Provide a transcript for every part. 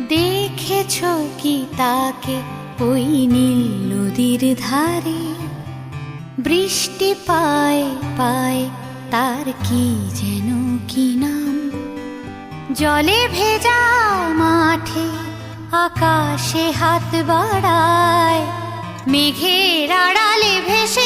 দেখেছ কি তাকে ওই নীল নদীর ধারে? বৃষ্টি পায় পায়, তার কি যেন কি নাম? জলে ভেজা মাঠে আকাশে হাত বাড়ায়, মেঘের আড়ালে ভেসে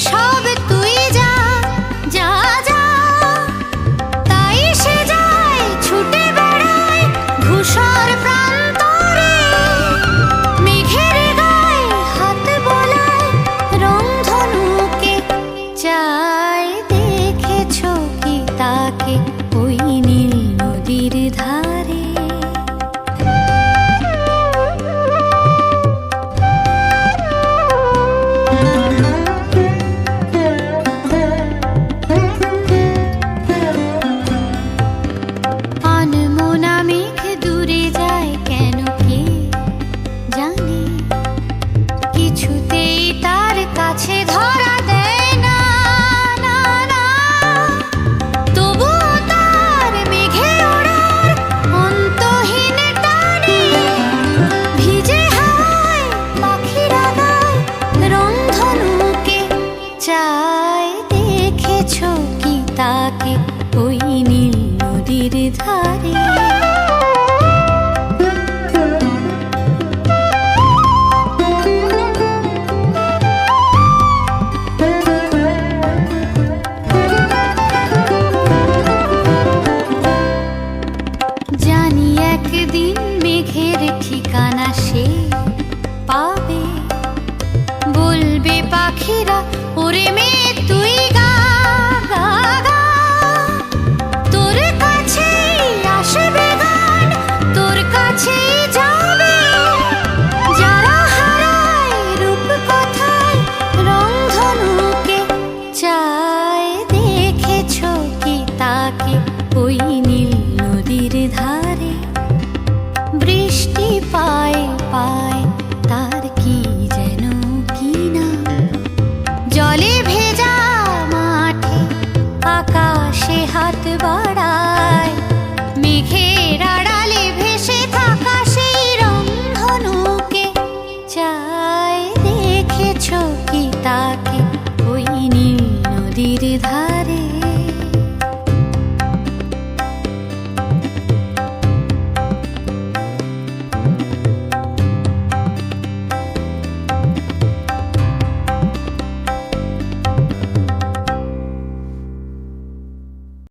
超 চায় দেখেছ কি তাকে ওই নীল নদীর ধারে? জানি একদিন মেঘের ঠিকানা সে পাবে। বলবে পাখিরা ধারে? বৃষ্টি পায় পায় মেঘের আড়ালে ভেসে চায় দেখেছ কি তাকে? ওই নীল নদীর ধার